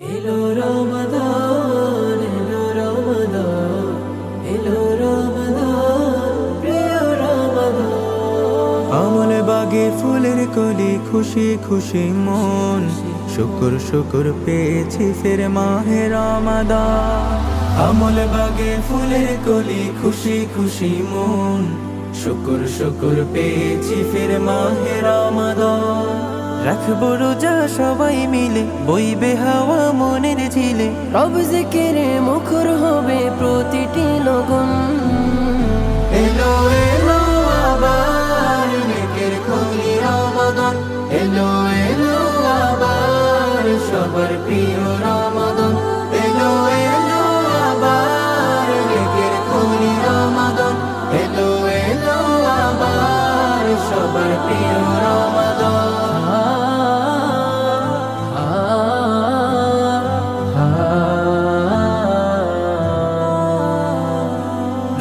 এলো রমাদান এলো রমাদান এলো রমাদান, প্রিয় রমাদান। আমল বাগে ফুলের কলি, খুশি খুশি মন, শুকুর শুকুর পেয়েছি ফের মাহে রমাদান। আমল বাগে ফুলের কলি, খুশি খুশি মন, শুকুর শুকুর পেয়েছি ফের মাহে রমাদান। রাখব রোজা সবাই মিলে, বইবে হাওয়া রব জিকিরে মুখর হবে প্রতিটি লগন এলো এলো আবার নেকের খনি রমাদান। এলো এলো আবার সবার প্রিয় রমাদান। এলো এলো আবার নেকের খনি রমাদান। এলো এলো আবার সবার প্রিয়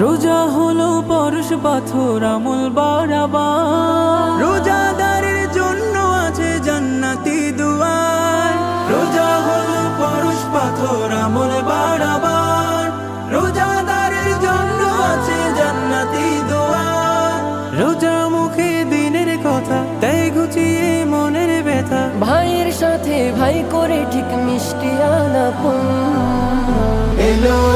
রোজা হলো পরশ পাথর, আমল বাড়াবার রোজাদারের জন্য আছে জান্নাতি দুয়ার। রোজা হলো পরশ পাথর, আমল বাড়াবার রোজাদারের জন্য আছে রোজা মুখে দিনের কথা মনের ব্যথা। ভাইয়ের সাথে ভাই করে ঠিক মিষ্টি আলাপন। এলো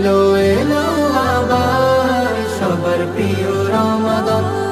এলো এলো আবার সবার প্রিয় রমাদান।